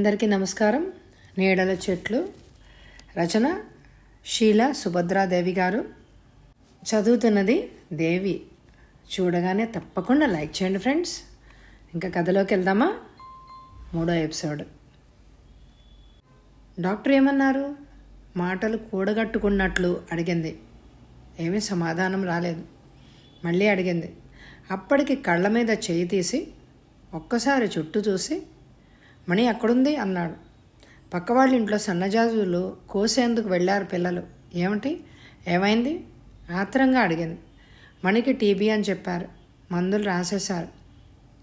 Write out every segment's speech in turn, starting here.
అందరికీ నమస్కారం. నీడల చెట్లు. రచన షీల సుభద్రాదేవి గారు. చదువుతున్నది దేవి. చూడగానే తప్పకుండా లైక్ చేయండి ఫ్రెండ్స్. ఇంకా కథలోకి వెళ్దామా? మూడో ఎపిసోడ్. డాక్టర్ ఏమన్నారు? మాటలు కూడగట్టుకున్నట్లు అడిగింది. ఏమీ సమాధానం రాలేదు. మళ్ళీ అడిగింది. అప్పటికి కళ్ళ మీద చేయి తీసి ఒక్కసారి చుట్టూ చూసి మణి అక్కడుంది అన్నాడు. పక్కవాళ్ళ ఇంట్లో సన్నజాజులు కోసేందుకు వెళ్ళారు పిల్లలు. ఏమిటి? ఏమైంది? ఆత్రంగా అడిగింది. మణికి టీబీ అని చెప్పారు. మందులు రాసేశారు.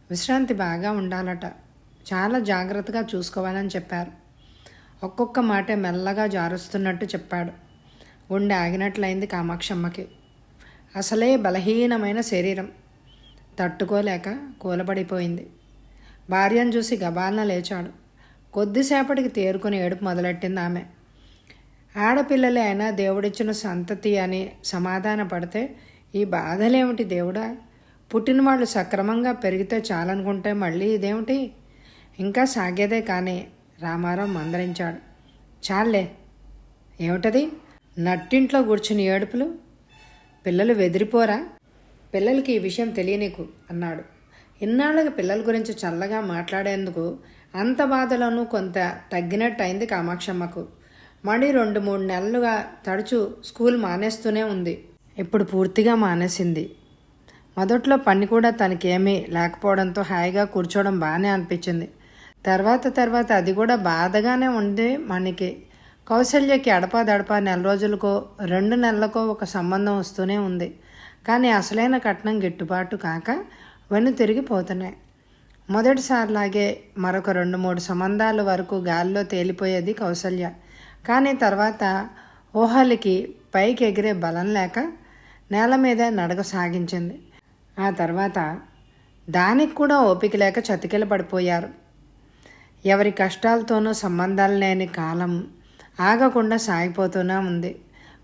విశ్రాంతి బాగా ఉండాలట. చాలా జాగ్రత్తగా చూసుకోవాలని చెప్పారు. ఒక్కొక్క మాట మెల్లగా జారుస్తున్నట్టు చెప్పాడు. గుండె ఆగినట్లయింది కామాక్షమ్మకి. అసలే బలహీనమైన శరీరం. తట్టుకోలేక కూలబడిపోయింది. భార్యను చూసి గబాలన లేచాడు. కొద్దిసేపటికి తేరుకుని ఏడుపు మొదలెట్టింది ఆమె. ఆడపిల్లలే అయినా దేవుడిచ్చిన సంతతి అని సమాధాన పడితే ఈ బాధలేమిటి దేవుడా? పుట్టిన వాళ్ళు సక్రమంగా పెరిగితే చాలనుకుంటే మళ్ళీ ఇదేమిటి? ఇంకా సాగేదే కానీ రామారావు మందరించాడు చాలే ఏమిటది? నట్టింట్లో కూర్చుని ఏడుపులు? పిల్లలు వెదిరిపోరా? పిల్లలకి ఈ విషయం తెలియనీకు అన్నాడు. ఇన్నాళ్ళకి పిల్లల గురించి చల్లగా మాట్లాడేందుకు అంత బాధలోనూ కొంత తగ్గినట్టు అయింది కామాక్షమ్మకు. మళ్ళీ రెండు మూడు నెలలుగా తరచూ స్కూల్ మానేస్తూనే ఉంది. ఇప్పుడు పూర్తిగా మానేసింది. మొదట్లో పని కూడా తనకేమీ లేకపోవడంతో హాయిగా కూర్చోవడం బాగానే అనిపించింది. తర్వాత తర్వాత అది కూడా బాధగానే ఉంది మనకి కౌశల్యకి అడపాదడపా నెల రోజులకో రెండు నెలలకో ఒక సంబంధం వస్తూనే ఉంది. కానీ అసలైన కట్నం గిట్టుబాటు కాక వెను తిరిగిపోతున్నాయి. మొదటిసారిలాగే మరొక రెండు మూడు సంబంధాల వరకు గాల్లో తేలిపోయేది కౌసల్య. కానీ తర్వాత ఊహలకి పైకి ఎగిరే బలం లేక నేల మీద నడక సాగించింది. ఆ తర్వాత దానికి కూడా ఓపిక లేక చతికిల పడిపోయారు. ఎవరి కష్టాలతోనూ సంబంధాలు లేని కాలం ఆగకుండా సాగిపోతూనే ఉంది.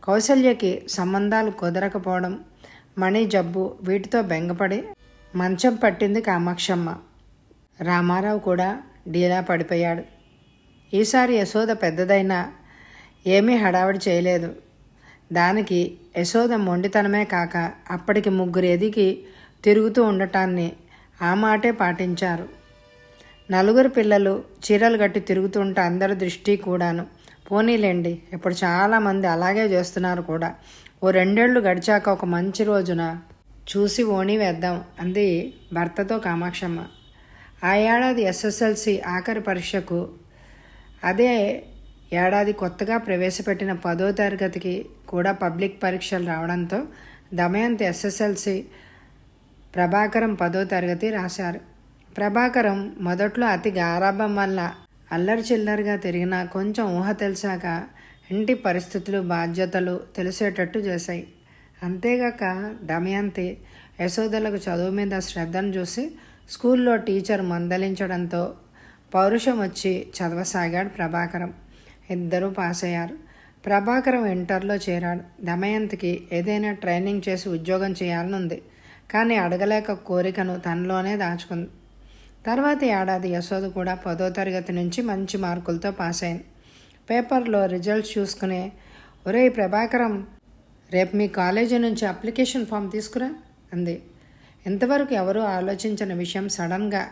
కౌసల్యకి సంబంధాలు కుదరకపోవడం మణి జబ్బు వీటితో బెంగపడి మంచం పట్టింది కామాక్షమ్మ. రామారావు కూడా డీలా పడిపోయాడు. ఈసారి యశోద పెద్దదైనా ఏమీ హడావిడి చేయలేదు. దానికి యశోద మొండితనమే కాక అప్పటికి ముగ్గురు ఎదిగి తిరుగుతూ ఉండటాన్ని ఆ మాటే పాటించారు. నలుగురు పిల్లలు చీరలు కట్టి తిరుగుతుంటే అందరి దృష్టి కూడాను. పోనీలేండి ఇప్పుడు చాలామంది అలాగే చేస్తున్నారు కూడా. ఓ రెండేళ్ళు గడిచాక ఒక మంచి రోజున చూసి ఓణి వేద్దాం అంది భర్తతో కామాక్షమ్మ. ఆ ఏడాది ఎస్ఎస్ఎల్సి ఆఖరి పరీక్షకు అదే ఏడాది కొత్తగా ప్రవేశపెట్టిన పదో తరగతికి కూడా పబ్లిక్ పరీక్షలు రావడంతో దమయంతి ఎస్ఎస్ఎల్సి ప్రభాకరం పదో తరగతి రాశారు. ప్రభాకరం మొదట్లో అతి గారాభం వల్ల అల్లరి చిల్లరిగా తిరిగినా కొంచెం ఊహ తెలిసాక ఇంటి పరిస్థితులు బాధ్యతలు తెలిసేటట్టు చేశాయి. అంతేగాక దమయంతి యశోదలకు చదువు మీద శ్రద్ధను చూసి స్కూల్లో టీచర్ మందలించడంతో పౌరుషం వచ్చి చదవసాగాడు ప్రభాకరం. ఇద్దరూ పాస్ అయ్యారు ప్రభాకరం ఇంటర్లో చేరాడు. దమయంతికి ఏదైనా ట్రైనింగ్ చేసి ఉద్యోగం చేయాలని ఉంది కానీ అడగలేక కోరికను తనలోనే దాచుకుంది. తర్వాత ఏడాది యశోద కూడా పదో తరగతి నుంచి మంచి మార్కులతో పాస్ అయింది పేపర్లో రిజల్ట్స్ చూసుకునే ఒరే ప్రభాకరం రేపు మీ కాలేజీ నుంచి అప్లికేషన్ ఫామ్ తీసుకురా అంది. ఇంతవరకు ఎవరూ ఆలోచించిన విషయం సడన్గా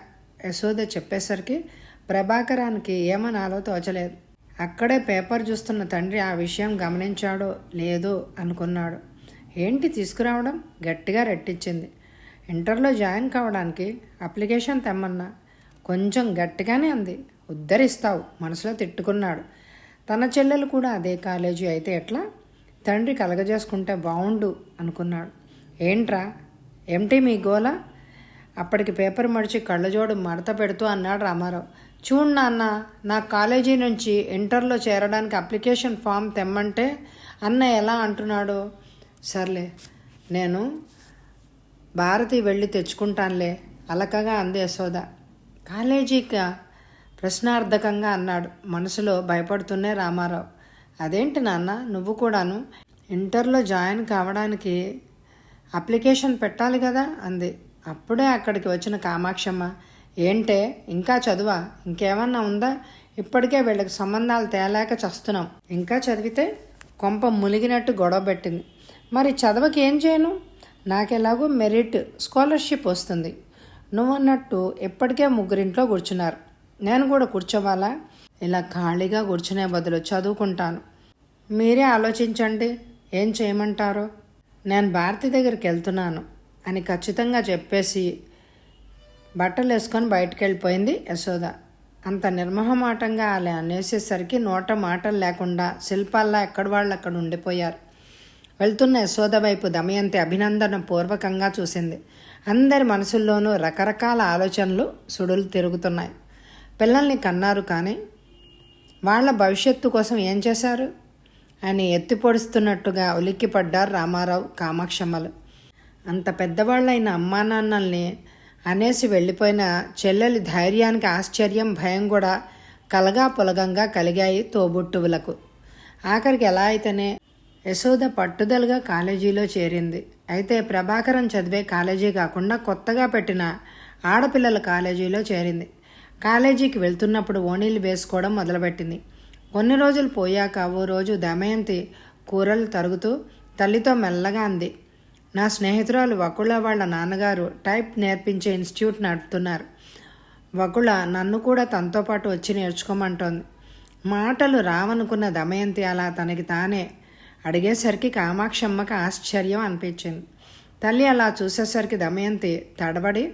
యశోద చెప్పేసరికి ప్రభాకరానికి ఏమనాలో తోచలేదు. అక్కడే పేపర్ చూస్తున్న తండ్రి ఆ విషయం గమనించాడో లేదో అనుకున్నాడు. ఏంటి తీసుకురావడం? గట్టిగా రెట్టించింది. ఇంటర్లో జాయిన్ కావడానికి అప్లికేషన్ తెమ్మన్నా. కొంచెం గట్టిగానే అంది. ఉద్ధరిస్తావు మనసులో తిట్టుకున్నాడు. తన చెల్లెలు కూడా అదే కాలేజీ అయితే ఎట్లా? తండ్రి కలగజేసుకుంటే బాగుండు అనుకున్నాడు. ఏంట్రా? ఏమిటి మీ గోల? అప్పటికి పేపర్ మడిచి కళ్ళజోడు మడత పెడుతూ అన్నాడు రామారావు. చూడు నాన్న నా కాలేజీ నుంచి ఇంటర్లో చేరడానికి అప్లికేషన్ ఫామ్ తెమ్మంటే అన్న ఎలా అంటున్నాడు? సర్లే నేను భారతి వెళ్ళి తెచ్చుకుంటానులే అలకగా అంది యశోద. కాలేజీగా ప్రశ్నార్థకంగా అన్నాడు. మనసులో భయపడుతూనే రామారావు. అదేంటి నాన్న? నువ్వు కూడాను ఇంటర్లో జాయిన్ కావడానికి అప్లికేషన్ పెట్టాలి కదా అంది. అప్పుడే అక్కడికి వచ్చిన కామాక్షమ్మ ఏంటే? ఇంకా చదువా? ఇంకేమన్నా ఉందా? ఇప్పటికే వీళ్ళకి సంబంధాలు తేలేక చస్తున్నాం. ఇంకా చదివితే కొంప ములిగినట్టు గొడవ పెట్టింది. మరి చదవకి ఏం చేయను? నాకెలాగో మెరిట్ స్కాలర్షిప్ వస్తుంది. నువ్వన్నట్టు ఇప్పటికే ముగ్గురింట్లో కూర్చున్నారు. నేను కూడా కూర్చోవాలా? ఇలా ఖాళీగా కూర్చునే బదులు చదువుకుంటాను. మీరే ఆలోచించండి ఏం చేయమంటారో. నేను భారతి దగ్గరికి వెళ్తున్నాను అని ఖచ్చితంగా చెప్పేసి బట్టలు వేసుకొని బయటకు వెళ్ళిపోయింది యశోద. అంత నిర్మహమాటంగా అలా అనేసేసరికి నోట మాటలు లేకుండా శిల్పాల్లా ఎక్కడ వాళ్ళు అక్కడ ఉండిపోయారు. వెళ్తున్న యశోద వైపు దమయంతి అభినందన పూర్వకంగా చూసింది. అందరి మనసుల్లోనూ రకరకాల ఆలోచనలు సుడులు తిరుగుతున్నాయి. పిల్లల్ని కన్నారు కానీ వాళ్ళ భవిష్యత్తు కోసం ఏం చేశారు? అని ఎత్తిపొడుస్తున్నట్టుగా ఉలిక్కిపడ్డారు రామారావు కామాక్షమ్మలు. అంత పెద్దవాళ్ళైన అమ్మా నాన్నల్ని అనేసి వెళ్ళిపోయిన చెల్లెలి ధైర్యానికి ఆశ్చర్యం భయం కూడా కలగా పొలగంగా కలిగాయి తోబుట్టువులకు. ఆఖరికి ఎలా అయితేనే యశోద పట్టుదలగా కాలేజీలో చేరింది. అయితే ప్రభాకరం చదివే కాలేజీ కాకుండా కొత్తగా పెట్టిన ఆడపిల్లల కాలేజీలో చేరింది. కాలేజీకి వెళ్తున్నప్పుడు ఓణీలు వేసుకోవడం మొదలుపెట్టింది. కొన్ని రోజులు పోయాక ఓ రోజు దమయంతి కూరలు తరుగుతూ తల్లితో మెల్లగా అంది. నా స్నేహితురాలు వకుళ వాళ్ళ నాన్నగారు టైప్ నేర్పించే ఇన్స్టిట్యూట్ నడుపుతున్నారు. వకుళ నన్ను కూడా తనతో పాటు వచ్చి నేర్చుకోమంటోంది. మాటలు రావనుకున్న దమయంతి అలా తనకి తానే అడిగేసరికి కామాక్షమ్మకి ఆశ్చర్యం అనిపించింది. తల్లి అలా చూసేసరికి దమయంతి తడబడి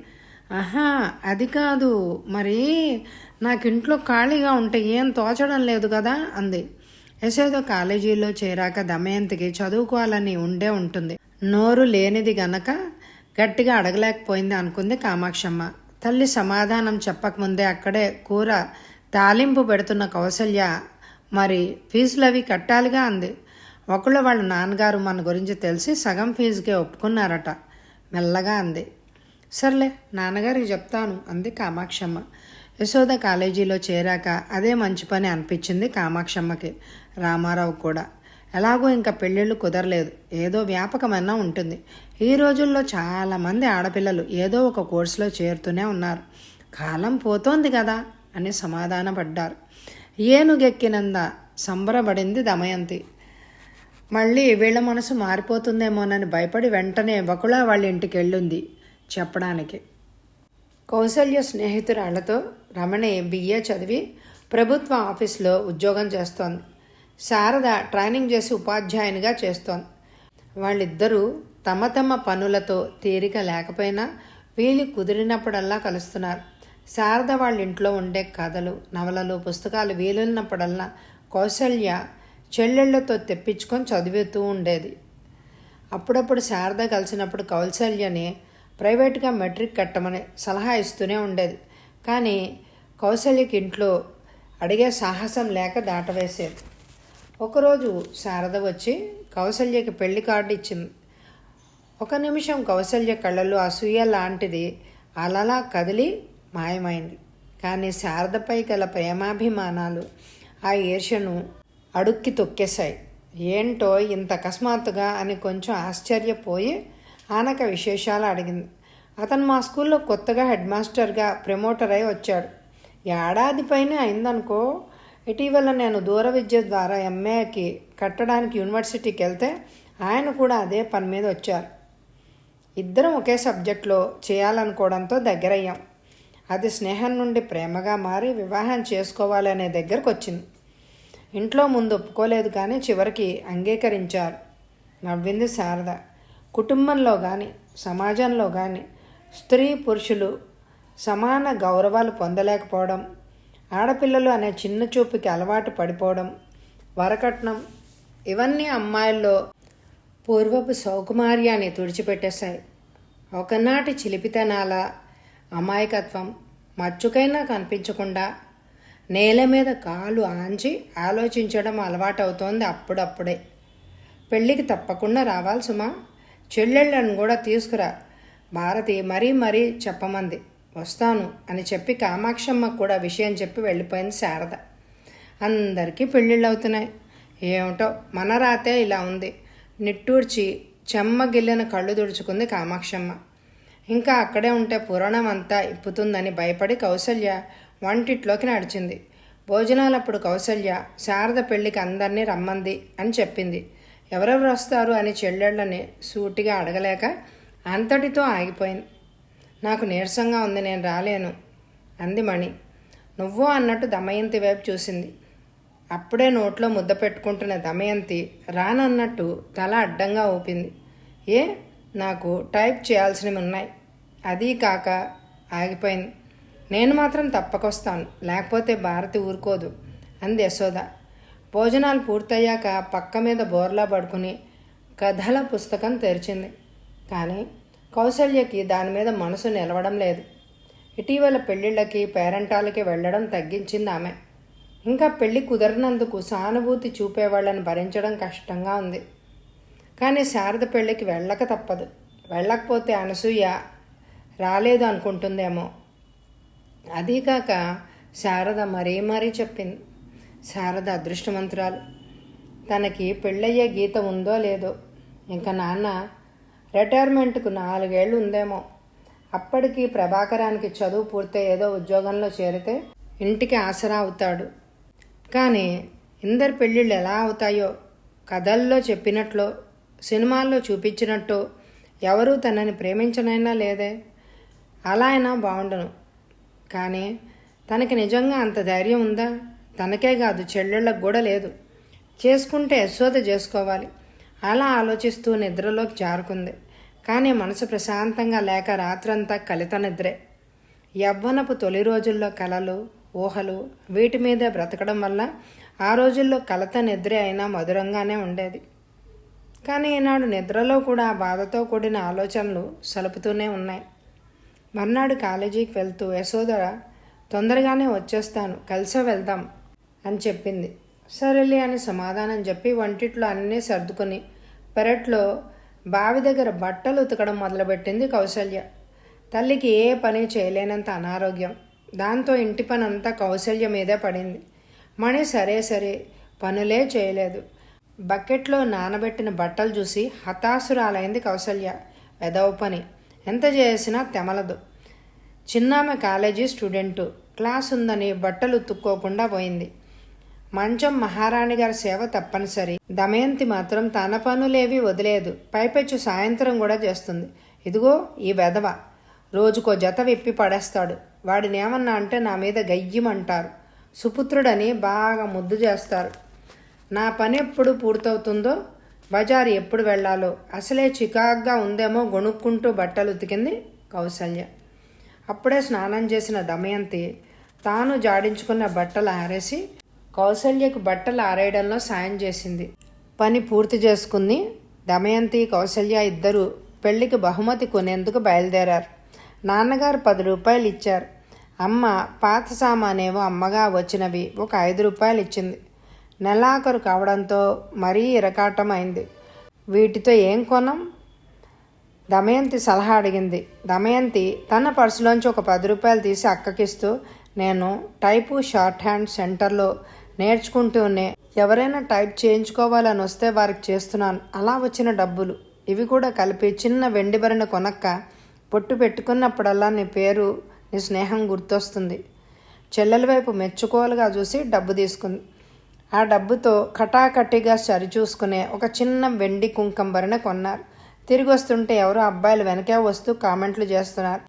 ఆహా అది కాదు. మరి నాకు ఇంట్లో ఖాళీగా ఉంటే ఏం తోచడం లేదు కదా అంది. యశోద కాలేజీలో చేరాక దమయంతికి చదువుకోవాలని ఉండే ఉంటుంది. నోరు లేనిది గనక గట్టిగా అడగలేకపోయింది అనుకుంది కామాక్షమ్మ. తల్లి సమాధానం చెప్పకముందే అక్కడే కూర తాలింపు పెడుతున్న కౌసల్య మరి ఫీజులు అవి కట్టాలిగా అంది. ఒకళ్ళు వాళ్ళ నాన్నగారు మన గురించి తెలిసి సగం ఫీజుకే ఒప్పుకున్నారట మెల్లగా అంది. సర్లే నాన్నగారికి చెప్తాను అంది కామాక్షమ్మ. యశోద కాలేజీలో చేరాక అదే మంచి పని అనిపించింది కామాక్షమ్మకి రామారావు కూడా. ఎలాగో ఇంకా పెళ్ళిళ్ళు కుదరలేదు ఏదో వ్యాపకమైనా ఉంటుంది. ఈ రోజుల్లో చాలామంది ఆడపిల్లలు ఏదో ఒక కోర్సులో చేరుతూనే ఉన్నారు. కాలం పోతోంది కదా అని సమాధానపడ్డారు. ఏనుగెక్కినంద సంబరపడింది దమయంతి. మళ్ళీ వీళ్ళ మనసు మారిపోతుందేమోనని భయపడి వెంటనే బకుళ వాళ్ళ ఇంటికి వెళ్ళింది చెప్పడానికి. కౌసల్య స్నేహితురాళ్ళతో రమణి బిఏ చదివి ప్రభుత్వ ఆఫీస్లో ఉద్యోగం చేస్తోంది. శారద ట్రైనింగ్ చేసి ఉపాధ్యాయునిగా చేస్తోంది. వాళ్ళిద్దరూ తమ తమ పనులతో తీరిక లేకపోయినా వీలు కుదిరినప్పుడల్లా కలుస్తున్నారు. శారద వాళ్ళ ఇంట్లో ఉండే కథలు నవలలు పుస్తకాలు వీలున్నప్పుడల్లా కౌశల్య చెల్లెళ్ళతో తెప్పించుకొని చదువుతూ ఉండేది. అప్పుడప్పుడు శారద కలిసినప్పుడు కౌసల్యని ప్రైవేట్గా మెట్రిక్ కట్టమని సలహా ఇస్తూనే ఉండేది. కానీ కౌశల్యకి ఇంట్లో అడిగే సాహసం లేక దాటవేసేది. ఒకరోజు శారద వచ్చి కౌశల్యకి పెళ్ళి కార్డు ఇచ్చింది. ఒక నిమిషం కౌసల్య కళ్ళల్లో అసూయ లాంటిది అలలా కదిలి మాయమైంది. కానీ శారదపై గల ప్రేమాభిమానాలు ఆ ఈర్షను అడుక్కి తొక్కేశాయి. ఏంటో ఇంత అకస్మాత్తుగా? అని కొంచెం ఆశ్చర్యపోయి ఆనక విశేషాలు అడిగింది. అతను మా స్కూల్లో కొత్తగా హెడ్ మాస్టర్గా ప్రమోటర్ అయి వచ్చాడు. ఏడాది పైన అయిందనుకో ఇటీవల నేను దూర విద్య ద్వారా ఎంఏకి కట్టడానికి యూనివర్సిటీకి వెళ్తే ఆయన కూడా అదే పని మీద వచ్చారు. ఇద్దరం ఒకే సబ్జెక్ట్లో చేయాలనుకోవడంతో దగ్గరయ్యాం. అది స్నేహం నుండి ప్రేమగా మారి వివాహం చేసుకోవాలి అనే దగ్గరకు వచ్చింది. ఇంట్లో ముందు ఒప్పుకోలేదు కానీ చివరికి అంగీకరించారు. నవ్వింది శారద. కుటుంబంలో కానీ సమాజంలో కానీ స్త్రీ పురుషులు సమాన గౌరవాలు పొందలేకపోవడం ఆడపిల్లలు అనే చిన్న చూపుకి అలవాటు పడిపోవడం వరకట్నం ఇవన్నీ అమ్మాయిల్లో పూర్వపు సౌకుమార్యాన్ని తుడిచిపెట్టేశాయి. ఒకనాటి చిలిపితనాల అమాయకత్వం మచ్చుకైనా కనిపించకుండా నేల మీద కాలు ఆంచి ఆలోచించడం అలవాటవుతోంది అప్పుడప్పుడే. పెళ్ళికి తప్పకుండా రావాలి సుమా చెల్లెళ్ళను కూడా తీసుకురా. భారతి మరీ మరీ చెప్పమంది. వస్తాను అని చెప్పి కామాక్షమ్మ కూడా విషయం చెప్పి వెళ్ళిపోయింది శారద. అందరికీ పెళ్ళిళ్ళు అవుతున్నాయి ఏమిటో మన రాతే ఇలా ఉంది. నిట్టూర్చి చెమ్మగిల్లిన కళ్ళు తుడుచుకుంది కామాక్షమ్మ. ఇంకా అక్కడే ఉంటే పురాణం అంతా ఇప్పుతుందని భయపడి కౌసల్య వంటిట్లోకి నడిచింది. భోజనాలప్పుడు కౌసల్య శారద పెళ్ళికి అందరినీ రమ్మంది అని చెప్పింది. ఎవరెవరు వస్తారు అని చెల్లెళ్ళని సూటిగా అడగలేక అంతటితో ఆగిపోయింది. నాకు నీరసంగా ఉంది నేను రాలేను అంది మణి. నువ్వు అన్నట్టు దమయంతి వైపు చూసింది. అప్పుడే నోట్లో ముద్ద పెట్టుకుంటున్న దమయంతి రానన్నట్టు తల అడ్డంగా ఊపింది. ఏ నాకు టైప్ చేయాల్సినవి ఉన్నాయి. అది కాక ఆగిపోయింది. నేను మాత్రం తప్పకొస్తాను లేకపోతే భారతి ఊరుకోదు అంది యశోద. భోజనాలు పూర్తయ్యాక పక్క మీద బోర్లా పడుకుని కథల పుస్తకం తెరిచింది. కానీ కౌసల్యకి దాని మీద మనసు నిలవడం లేదు. ఇటీవల పెళ్ళిళ్ళకి పేరెంటాలకి వెళ్ళడం తగ్గించింది ఆమె. ఇంకా పెళ్ళి కుదరనందుకు సానుభూతి చూపేవాళ్ళని భరించడం కష్టంగా ఉంది. కానీ శారద పెళ్ళికి వెళ్ళక తప్పదు. వెళ్ళకపోతే అనసూయ రాలేదు అనుకుంటుందేమో. అదీకాక శారద మరీ మరీ చెప్పింది. శారద అదృష్టవంతురాలు తనకి పెళ్ళయ్యే గీత ఉందో లేదో ఇంకా నాన్న రిటైర్మెంట్కు నాలుగేళ్ళు ఉందేమో. అప్పటికి ప్రభాకరానికి చదువు పూర్తయి ఏదో ఉద్యోగంలో చేరితే ఇంటికి ఆసరా అవుతాడు. కానీ ఇందరి పెళ్ళిళ్ళు ఎలా అవుతాయో కథల్లో చెప్పినట్లో సినిమాల్లో చూపించినట్టు ఎవరూ తనని ప్రేమించనైనా లేదే. అలా అయినా బాగుండను కానీ తనకి నిజంగా అంత ధైర్యం ఉందా? తనకే కాదు చెల్లెళ్ళకు కూడా లేదు. చేసుకుంటే యశోద చేసుకోవాలి. అలా ఆలోచిస్తూ నిద్రలోకి జారుకుంది. కానీ మనసు ప్రశాంతంగా లేక రాత్రంతా కలిత నిద్రే. యవ్వనపు తొలి రోజుల్లో కలలు ఊహలు వీటి మీదే బ్రతకడం వల్ల ఆ రోజుల్లో కలత నిద్రే అయినా మధురంగానే ఉండేది. కానీ ఈనాడు నిద్రలో కూడా బాధతో కూడిన ఆలోచనలు సలుపుతూనే ఉన్నాయి. మర్నాడు కాలేజీకి వెళ్తూ యశోదర తొందరగానే వచ్చేస్తాను కలిసే వెళ్దాం. అని చెప్పింది. సరేలే అని సమాధానం చెప్పి వంటిట్లో అన్నీ సర్దుకొని పెరట్లో బావి దగ్గర బట్టలు ఉతకడం మొదలుపెట్టింది కౌశల్య. తల్లికి ఏ పని చేయలేనంత అనారోగ్యం. దాంతో ఇంటి పని అంతా కౌశల్య మీదే పడింది. మణి సరే సరే పనులే చేయలేదు. బకెట్లో నానబెట్టిన బట్టలు చూసి హతాసురాలైంది కౌశల్య. వెదవ పని. ఎంత చేసినా తెమలదు. చిన్నామె కాలేజీ స్టూడెంటు. క్లాస్ ఉందని బట్టలు ఉతుక్కోకుండా పోయింది. మంచం మహారాణి గారి సేవ తప్పనిసరి. దమయంతి మాత్రం తన పనులేవి వదిలేదు. పైపెచ్చు సాయంత్రం కూడా చేస్తుంది. ఇదిగో ఈ వెధవ. రోజుకో జత విప్పి పడేస్తాడు. వాడిని ఏమన్నా అంటే నా మీద గయ్యమంటారు. సుపుత్రుడని బాగా ముద్దు చేస్తారు. నా పని ఎప్పుడు పూర్తవుతుందో బజారు ఎప్పుడు వెళ్ళాలో అసలే చికాగ్గా ఉందేమో గొణుక్కుంటూ బట్టలు ఉతికింది కౌసల్య. అప్పుడే స్నానం చేసిన దమయంతి తాను జాడించుకున్న బట్టలు ఆరేసి కౌసల్యకు బట్టలు ఆరేయడంలో సాయం చేసింది. పని పూర్తి చేసుకుంది. దమయంతి కౌసల్య ఇద్దరు పెళ్ళికి బహుమతి కొనేందుకు బయలుదేరారు. నాన్నగారు పది రూపాయలు ఇచ్చారు. అమ్మ పాత సామానేవో అమ్మగా వచ్చినవి ఒక ఐదు రూపాయలు ఇచ్చింది. నెలాఖరు కావడంతో మరీ ఇరకాటం అయింది వీటితో ఏం కొనం? దమయంతి సలహా అడిగింది. దమయంతి తన పర్సులోంచి ఒక పది రూపాయలు తీసి అక్కకిస్తూ నేను టైపు షార్ట్ హ్యాండ్ సెంటర్లో నేర్చుకుంటూనే ఎవరైనా టైప్ చేయించుకోవాలని వస్తే వారికి చేస్తున్నాను. అలా వచ్చిన డబ్బులు. ఇవి కూడా కలిపి చిన్న వెండి బరిన కొనక్క పొట్టు పెట్టుకున్నప్పుడల్లా నీ పేరు నీ స్నేహం గుర్తొస్తుంది. చెల్లెల వైపు మెచ్చుకోలుగా చూసి డబ్బు తీసుకుంది. ఆ డబ్బుతో కటాకటిగా సరిచూసుకునే ఒక చిన్న వెండి కుంకం బరిన కొన్నారు. తిరిగి వస్తుంటే ఎవరో అబ్బాయిలు వెనకే వస్తూ కామెంట్లు చేస్తున్నారు.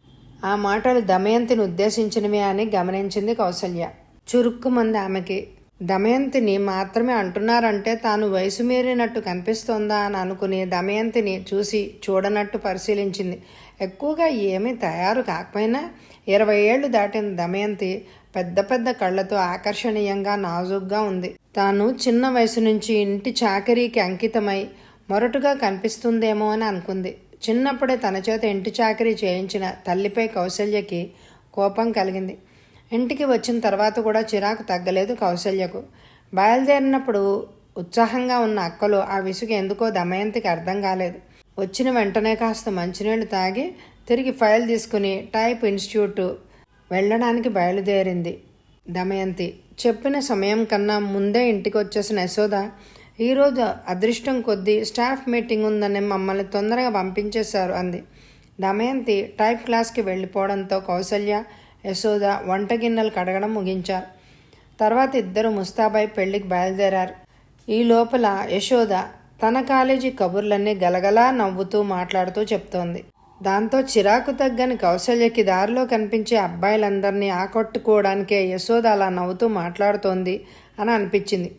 ఆ మాటలు దమయంతిని ఉద్దేశించినవి అని గమనించింది కౌసల్య. చురుక్కుమంది ఆమెకి దమయంతిని మాత్రమే అంటున్నారంటే తాను వయసు మీరినట్టు కనిపిస్తోందా అని అనుకుని దమయంతిని చూసి చూడనట్టు పరిశీలించింది. ఎక్కువగా ఏమీ తయారు కాకపోయినా ఇరవై ఏళ్ళు దాటిన దమయంతి పెద్ద పెద్ద కళ్ళతో ఆకర్షణీయంగా నాజుగ్గా ఉంది. తాను చిన్న వయసు నుంచి ఇంటి చాకరీకి అంకితమై మొరటుగా కనిపిస్తుందేమో అని అనుకుంది. చిన్నప్పుడే తన చేత ఇంటి చాకరీ చేయించిన తల్లిపై కౌశల్యకి కోపం కలిగింది. ఇంటికి వచ్చిన తర్వాత కూడా చిరాకు తగ్గలేదు కౌశల్యకు. బయలుదేరినప్పుడు ఉత్సాహంగా ఉన్న అక్కలు ఆ విసుగు ఎందుకో దమయంతికి అర్థం కాలేదు. వచ్చిన వెంటనే కాస్త మంచినీళ్ళు తాగి తిరిగి ఫైల్ తీసుకుని టైప్ ఇన్స్టిట్యూట్ వెళ్ళడానికి బయలుదేరింది దమయంతి. చెప్పిన సమయం కన్నా ముందే ఇంటికి వచ్చేసిన యశోద ఈరోజు అదృష్టం కొద్దీ స్టాఫ్ మీటింగ్ ఉందని మమ్మల్ని తొందరగా పంపించేశారు అంది. దమయంతి టైప్ క్లాస్కి వెళ్ళిపోవడంతో కౌసల్య యశోద వంట గిన్నెలు కడగడం ముగించారు. తర్వాత ఇద్దరు ముస్తాబాయి పెళ్ళికి బయలుదేరారు. ఈ లోపల యశోద తన కాలేజీ కబుర్లన్నీ గలగలా నవ్వుతూ మాట్లాడుతూ చెప్తోంది. దాంతో చిరాకు తగ్గని కౌశల్యకి దారిలో కనిపించే అబ్బాయిలందరినీ ఆకట్టుకోవడానికే యశోద అలా నవ్వుతూ మాట్లాడుతోంది అని అనిపించింది.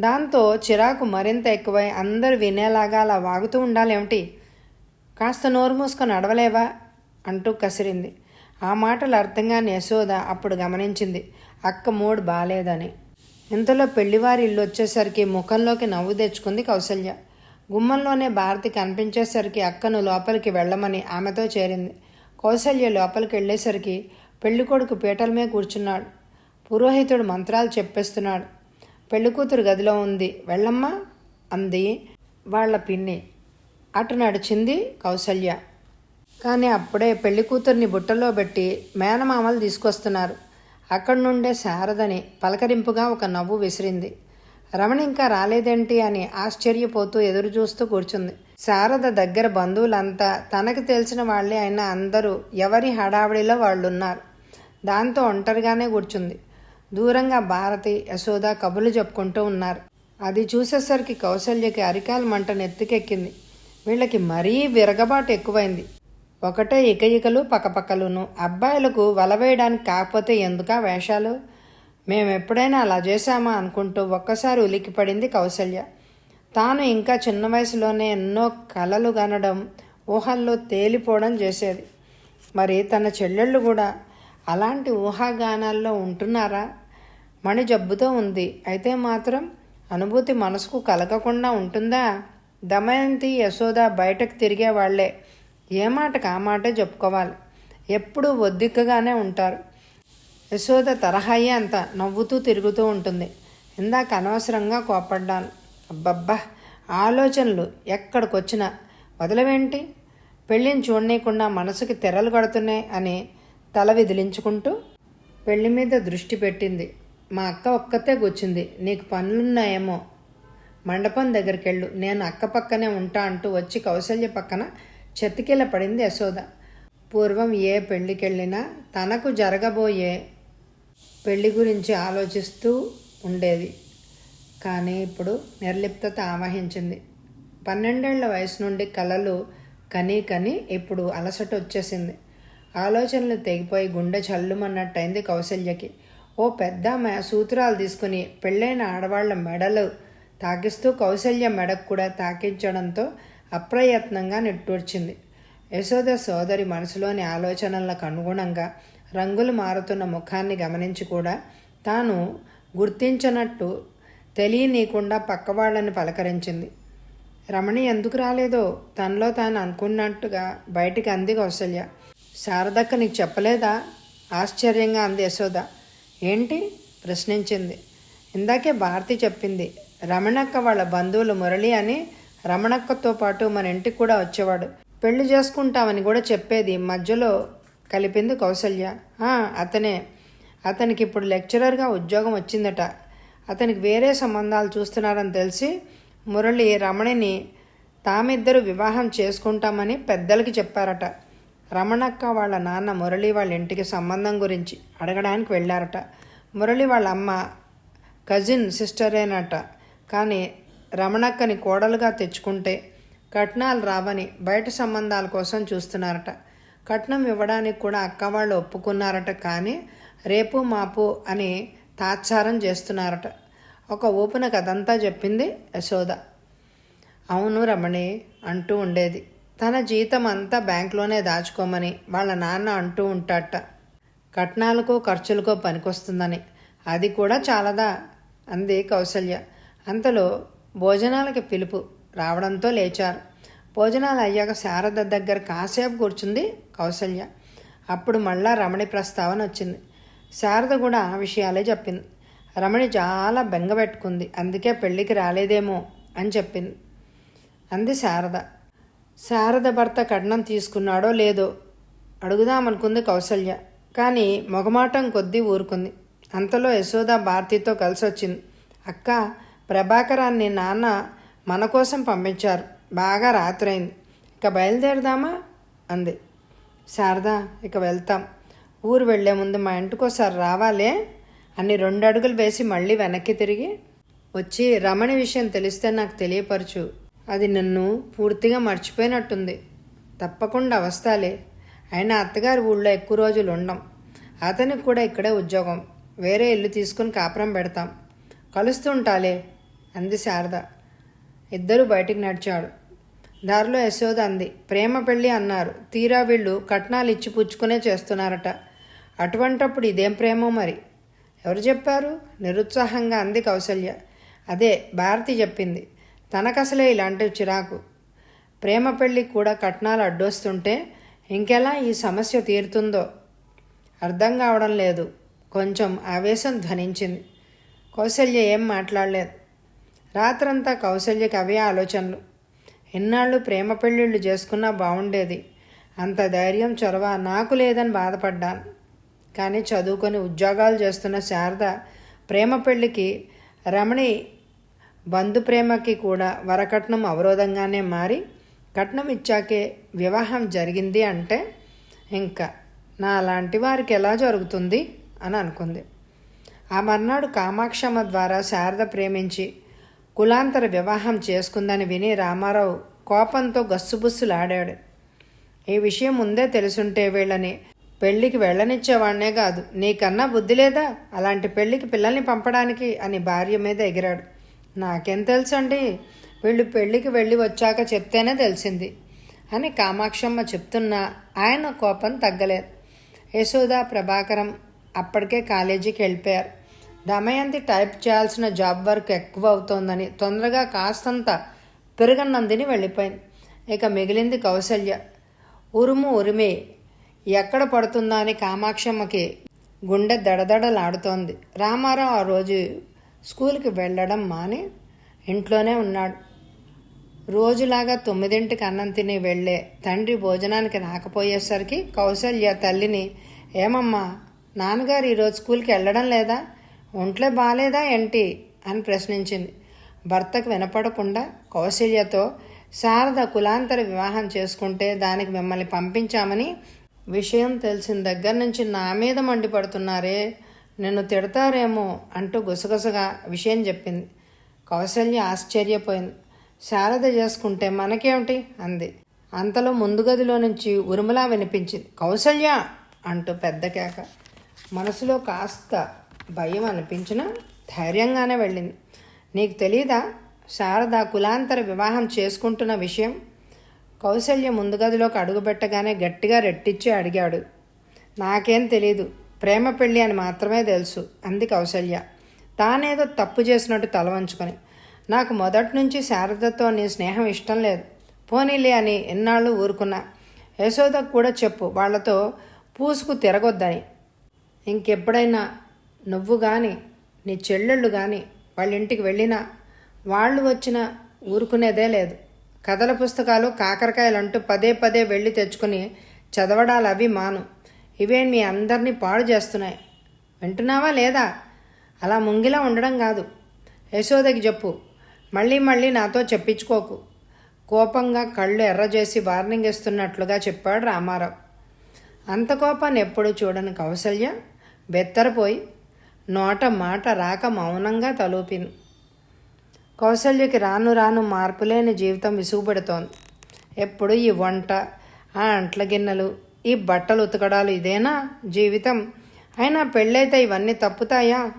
దాంతో చిరాకు మరింత ఎక్కువై అందరు వినేలాగా అలా వాగుతూ ఉండాలేమిటి? కాస్త నోరు మూసుకొని అడవలేవా అంటూ కసిరింది. ఆ మాటలు అర్థం కాని యశోద అప్పుడు గమనించింది. అక్క మూడ్ బాలేదని. ఇంతలో పెళ్ళివారి ఇల్లు వచ్చేసరికి ముఖంలోకి నవ్వు తెచ్చుకుంది కౌసల్య. గుమ్మంలోనే భారతి కనిపించేసరికి అక్కను లోపలికి వెళ్ళమని ఆమెతో చేరింది. కౌసల్య లోపలికి వెళ్ళేసరికి పెళ్ళికొడుకు పీటల మీద కూర్చున్నాడు. పురోహితుడు మంత్రాలు చెప్పేస్తున్నాడు. పెళ్ళికూతురు గదిలో ఉంది. వెళ్ళమ్మా అంది. వాళ్ళ పిన్ని. అటు నడిచింది కౌసల్య. కానీ అప్పుడే పెళ్ళి కూతుర్ని బుట్టలో పెట్టి మేనమామలు తీసుకొస్తున్నారు. అక్కడి నుండే శారదని పలకరింపుగా ఒక నవ్వు విసిరింది. రమణ ఇంకా రాలేదేంటి అని ఆశ్చర్యపోతూ ఎదురు చూస్తూ కూర్చుంది. శారద దగ్గర బంధువులంతా తనకు తెలిసిన వాళ్ళే అయినా అందరూ ఎవరి హడావిడిలో వాళ్ళున్నారు. దాంతో ఒంటరిగానే కూర్చుంది. దూరంగా భారతి యశోద కబుర్లు చెప్పుకుంటూ ఉన్నారు. అది చూసేసరికి కౌసల్యకి అరికాల మంట నెత్తికెక్కింది. వీళ్ళకి మరీ విరగబాటు ఎక్కువైంది. ఒకటే ఇకయికలు పక్కపక్కలును. అబ్బాయిలకు వలవేయడానికి కాకపోతే ఎందుకా వేషాలు? మేము ఎప్పుడైనా అలా చేశామా అనుకుంటూ ఒక్కసారి ఉలిక్కిపడింది కౌసల్య. తాను ఇంకా చిన్న వయసులోనే ఎన్నో కలలు కనడం ఊహల్లో తేలిపోవడం చేసేది. మరి తన చెల్లెళ్ళు కూడా అలాంటి ఊహాగానాల్లో ఉంటున్నారా? మణి జబ్బుతో ఉంది. అయితే మాత్రం అనుభూతి మనసుకు కలగకుండా ఉంటుందా? దమయంతి యశోద బయటకు తిరిగే వాళ్ళే. ఏ మాటకు ఆ మాటే చెప్పుకోవాలి. ఎప్పుడూ ఒద్దిక్కగానే ఉంటారు. యశోద తరహాయే అంత నవ్వుతూ తిరుగుతూ ఉంటుంది. ఇందాక అనవసరంగా కోపడ్డాను. అబ్బబ్బా ఆలోచనలు ఎక్కడికొచ్చినా వదలవేంటి? పెళ్ళిని చూడనీయకుండా మనసుకి తెరలు కడుతున్నాయి అని తల విదిలించుకుంటూ పెళ్ళి మీద దృష్టి పెట్టింది. మా అక్క ఒక్కతే కూర్చుంది. నీకు పనులున్నాయేమో. మండపం దగ్గరికి వెళ్ళు నేను అక్క పక్కనే ఉంటా అంటూ వచ్చి కౌశల్య పక్కన చెతికిల పడింది యశోద. పూర్వం ఏ పెళ్ళికెళ్ళినా తనకు జరగబోయే పెళ్ళి గురించి ఆలోచిస్తూ ఉండేది. కానీ ఇప్పుడు నిర్లిప్తత ఆవహించింది. పన్నెండేళ్ళ వయసు నుండి కలలు కని కని ఇప్పుడు అలసట వచ్చేసింది ఆలోచనలు తెగిపోయి గుండె చల్లుమన్నట్టయింది కౌశల్యకి. ఓ పెద్ద సూత్రాలు తీసుకుని పెళ్ళైన ఆడవాళ్ళ మెడలు తాకిస్తూ కౌశల్య మెడకు కూడా తాకించడంతో అప్రయత్నంగా నిట్టూర్చింది. యశోద సోదరి మనసులోని ఆలోచనలకు అనుగుణంగా రంగులు మారుతున్న ముఖాన్ని గమనించి కూడా తాను గుర్తించనట్టు తెలియనీయకుండా పక్కవాళ్ళని పలకరించింది. రమణి ఎందుకు రాలేదో తనలో తాను అనుకున్నట్టుగా బయటికి అంది కౌసల్య. శారదక్క నీకు చెప్పలేదా? ఆశ్చర్యంగా అంది యశోద. ఏంటి? ప్రశ్నించింది. ఇందాకే భారతి చెప్పింది. రమణక్క వాళ్ళ బంధువులు మురళి అని రమణక్కతో పాటు మన ఇంటికి కూడా వచ్చేవాడు. పెళ్ళి చేసుకుంటామని కూడా చెప్పేది మధ్యలో కలిపింది కౌసల్య. అతనే. అతనికి ఇప్పుడు లెక్చరర్గా ఉద్యోగం వచ్చిందట. అతనికి వేరే సంబంధాలు చూస్తున్నారని తెలిసి మురళి రమణిని తామిద్దరు వివాహం చేసుకుంటామని పెద్దలకి చెప్పారట. రమణక్క వాళ్ళ నాన్న మురళి వాళ్ళ ఇంటికి సంబంధం గురించి అడగడానికి వెళ్ళారట. మురళి వాళ్ళ అమ్మ కజిన్ సిస్టరేనట కానీ రమణక్కని కోడలుగా తెచ్చుకుంటే కట్నాలు రావని బయట సంబంధాల కోసం చూస్తున్నారట. కట్నం ఇవ్వడానికి కూడా అక్క వాళ్ళు ఒప్పుకున్నారట కానీ రేపు మాపు అని తాత్సారం చేస్తున్నారట. ఒక ఊపున కథంతా చెప్పింది యశోద. అవును రమణి అంటూ ఉండేది. తన జీతం అంతా బ్యాంకులోనే దాచుకోమని వాళ్ళ నాన్న అంటూ ఉంటాట కట్నాలకో ఖర్చులకో పనికొస్తుందని. అది కూడా చాలదా? అంది కౌసల్య. అంతలో భోజనాలకి పిలుపు రావడంతో లేచారు. భోజనాలు అయ్యాక శారద దగ్గర కాసేపు కూర్చుంది కౌసల్య. అప్పుడు మళ్ళా రమణి ప్రస్తావన వచ్చింది. శారద కూడా ఆ విషయాలే చెప్పింది. రమణి చాలా బెంగపెట్టుకుంది అందుకే పెళ్ళికి రాలేదేమో అని చెప్పింది. అంది శారద. శారద భర్త కట్నం తీసుకున్నాడో లేదో అడుగుదామనుకుంది కౌసల్య. కానీ మొగమాటం కొద్దీ ఊరుకుంది. అంతలో యశోద భారతితో కలిసి వచ్చింది అక్క ప్రభాకరాన్ని నాన్న మన కోసం పంపించారు. బాగా రాత్రైంది. ఇక బయలుదేరదామా? అంది. శారద ఇక వెళ్తాం. ఊరు వెళ్ళే ముందు మా ఇంటికోసారి రావాలే అని రెండు అడుగులు వేసి మళ్ళీ వెనక్కి తిరిగి వచ్చి రమణి విషయం తెలిస్తే నాకు తెలియపరచు. అది నన్ను పూర్తిగా మర్చిపోయినట్టుంది. తప్పకుండా వస్తాలే. అయినా అత్తగారి ఊళ్ళో ఎక్కువ రోజులు ఉండం. అతనికి కూడా ఇక్కడే ఉద్యోగం. వేరే ఇల్లు తీసుకుని కాపురం పెడతాం. కలుస్తుంటాలే అంది శారద. ఇద్దరూ బయటికి నడిచాడు. దారిలో యశోద అంది. ప్రేమ పెళ్ళి అన్నారు. తీరా వీళ్ళు కట్నాలు ఇచ్చి పుచ్చుకునే చేస్తున్నారట. అటువంటప్పుడు ఇదేం ప్రేమో మరి? ఎవరు చెప్పారు? నిరుత్సాహంగా అంది కౌసల్య. అదే భారతి చెప్పింది. తనకసలే ఇలాంటి చిరాకు. ప్రేమ పెళ్ళి కూడా కట్నాలు అడ్డొస్తుంటే ఇంకెలా ఈ సమస్య తీరుతుందో? అర్థం కావడం లేదు. కొంచెం ఆవేశం ధ్వనించింది. కౌశల్య ఏం మాట్లాడలేదు. రాత్రంతా కౌశల్యకి అవే ఆలోచనలు. ఎన్నాళ్ళు ప్రేమ పెళ్ళిళ్ళు చేసుకున్నా బాగుండేది అంత ధైర్యం చొరవ నాకు లేదని బాధపడ్డాను. కానీ చదువుకొని ఉద్యోగాలు చేస్తున్న శారద ప్రేమ పెళ్ళికి రమణి బంధు ప్రేమకి కూడా వరకట్నం అవరోధంగానే మారి కట్నం ఇచ్చాకే వివాహం జరిగింది అంటే ఇంకా నా లాంటి వారికి ఎలా జరుగుతుంది? అని అనుకుంది. ఆ మర్నాడు కామాక్షమ్మ ద్వారా శారద ప్రేమించి కులాంతర వివాహం చేసుకుందని విని రామారావు కోపంతో గస్సుబుస్సులాడాడు. ఈ విషయం ముందే తెలుసుంటే వీళ్ళని పెళ్ళికి వెళ్ళనిచ్చేవాడినే కాదు. నీకన్నా బుద్ధి లేదా? అలాంటి పెళ్ళికి పిల్లల్ని పంపడానికి అని భార్య మీద ఎగిరాడు. నాకేం తెలుసండి? వీళ్ళు పెళ్ళికి వెళ్ళి వచ్చాక చెప్తేనే తెలిసింది అని కామాక్షమ్మ చెప్తున్నా ఆయన కోపం తగ్గలేదు. యశోద ప్రభాకరం అప్పటికే కాలేజీకి వెళ్ళిపోయారు. దమయంతి టైప్ చేయాల్సిన జాబ్ వర్క్ ఎక్కువ అవుతోందని తొందరగా కాస్తంత పెరుగన్నందిని వెళ్ళిపోయింది. ఇక మిగిలింది కౌసల్య ఉరుము ఉరిమి. ఎక్కడ పడుతుందా అని కామాక్షమ్మకి గుండె దడదడలాడుతోంది. రామారావు ఆ రోజు స్కూల్కి వెళ్ళడం మాని ఇంట్లోనే ఉన్నాడు. రోజులాగా తొమ్మిదింటికి అన్నం తిని వెళ్ళే తండ్రి భోజనానికి రాకపోయేసరికి కౌసల్య తల్లిని ఏమమ్మా నాన్నగారు ఈరోజు స్కూల్కి వెళ్ళడం లేదా? ఒంట్లో బాగాలేదా ఏంటి? అని ప్రశ్నించింది. భర్తకు వినపడకుండా కౌశల్యతో శారద కులాంతర వివాహం చేసుకుంటే దానికి మిమ్మల్ని పంపించామని విషయం తెలిసిన దగ్గర నుంచి నా మీద మండిపడుతున్నారే నిన్ను తిడతారేమో అంటూ గుసగుసగా విషయం చెప్పింది. కౌశల్య ఆశ్చర్యపోయింది. శారద చేసుకుంటే మనకేమిటి? అంది. అంతలో ముందు గదిలో నుంచి ఉరుములా వినిపించింది. కౌసల్య అంటూ పెద్ద కేక. మనసులో కాస్త భయం అనిపించిన ధైర్యంగానే వెళ్ళింది. నీకు తెలీదా? శారద కులాంతర వివాహం చేసుకుంటున్న విషయం? కౌశల్య ముందు గదిలోకి అడుగుపెట్టగానే గట్టిగా రెట్టిచ్చి అడిగాడు. నాకేం తెలీదు. ప్రేమ పెళ్ళి అని మాత్రమే తెలుసు అంది కౌశల్య. తానేదో తప్పు చేసినట్టు తల వంచుకొని. నాకు మొదటి నుంచి శారదతో నీ స్నేహం ఇష్టం లేదు. పోనీలే అని ఎన్నాళ్ళు ఊరుకున్నా. యశోదకు కూడా చెప్పు వాళ్ళతో పూసుకు తిరగొద్దని. ఇంకెప్పుడైనా నువ్వు కానీ నీ చెల్లెళ్ళు కానీ వాళ్ళ ఇంటికి వెళ్ళినా వాళ్ళు వచ్చినా ఊరుకునేదే లేదు. కథల పుస్తకాలు కాకరకాయలు అంటూ పదే పదే వెళ్ళి తెచ్చుకుని చదవడాలు అవి మాను. ఇవే మీ అందరినీ పాడు చేస్తున్నాయి. వింటున్నావా లేదా? అలా ముంగిలా ఉండడం కాదు. యశోదకి చెప్పు. మళ్ళీ మళ్ళీ నాతో చెప్పించుకోకు. కోపంగా కళ్ళు ఎర్రజేసి వార్నింగ్ ఇస్తున్నట్లుగా చెప్పాడు రామారావు. అంత కోపాన్ని ఎప్పుడూ చూడని కౌసల్య బెత్తరపోయి నోట మాట రాక మౌనంగా తలూపిను. కౌసల్యకి రాను రాను మార్పులేని జీవితం విసుగుపెడుతోంది. ఎప్పుడు ఈ వంట ఆ అంట్ల గిన్నెలు ఈ బట్టలు ఉతకడాలు ఇదేనా జీవితం? అయినా పెళ్ళైతే ఇవన్నీ తప్పుతాయా?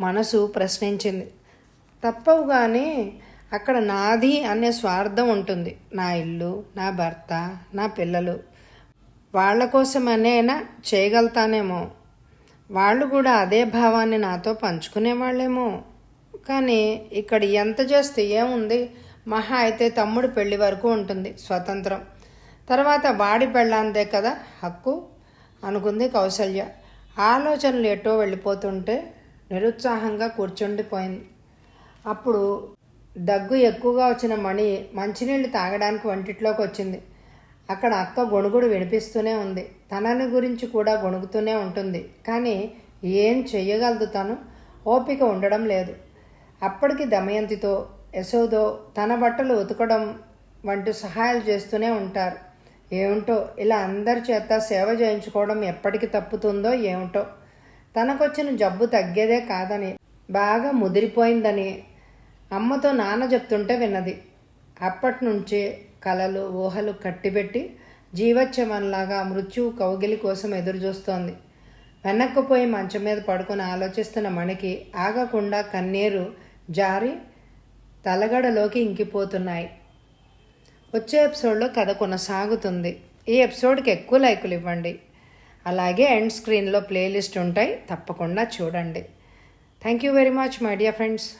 మనసు ప్రశ్నించింది. తప్పవు కానీ అక్కడ నాది అనే స్వార్థం ఉంటుంది. నా ఇల్లు నా భర్త నా పిల్లలు. వాళ్ళ కోసమనేనా చేయగలుగుతానేమో. వాళ్ళు కూడా అదే భావాన్ని నాతో పంచుకునేవాళ్ళేమో. కానీ ఇక్కడ ఎంత చేస్తే ఏముంది? మహా అయితే తమ్ముడు పెళ్ళి వరకు ఉంటుంది స్వతంత్రం. తర్వాత వాడి పెళ్ళాందే కదా హక్కు? అనుకుంది కౌసల్య. ఆలోచనలు ఎటో వెళ్ళిపోతుంటే నిరుత్సాహంగా కూర్చుండిపోయింది. అప్పుడు దగ్గు ఎక్కువగా వచ్చిన మణి మంచినీళ్ళు తాగడానికి వంటిట్లోకి వచ్చింది అక్కడ అక్క గొణుగుడు వినిపిస్తూనే ఉంది. తనని గురించి కూడా గొణుగుతూనే ఉంటుంది. కానీ ఏం చెయ్యగలదు తను? ఓపిక ఉండడం లేదు. అప్పటికి దమయంతితో యశోదో తన బట్టలు ఉతకడం వంటి సహాయాలు చేస్తూనే ఉంటారు. ఏమిటో ఇలా అందరి చేత సేవ చేయించుకోవడం ఎప్పటికి తప్పుతుందో ఏమిటో? తనకొచ్చిన జబ్బు తగ్గేదే కాదని బాగా ముదిరిపోయిందని అమ్మతో నాన్న చెప్తుంటే విన్నది. అప్పటి నుంచే కలలు ఊహలు కట్టిపెట్టి జీవచ్చమన్లాగా మృత్యువు కౌగిలి కోసం ఎదురుచూస్తోంది. వెనక్కుపోయి మంచం మీద పడుకొని ఆలోచిస్తున్న మణికి ఆగకుండా కన్నీరు జారి తలగడలోకి ఇంకిపోతున్నాయి. వచ్చే ఎపిసోడ్లో కథ కొనసాగుతుంది. ఈ ఎపిసోడ్కి ఎక్కువ లైకులు ఇవ్వండి. అలాగే ఎండ్ స్క్రీన్లో ప్లేలిస్ట్ ఉంటాయి. తప్పకుండా చూడండి. Thank you very much my dear friends.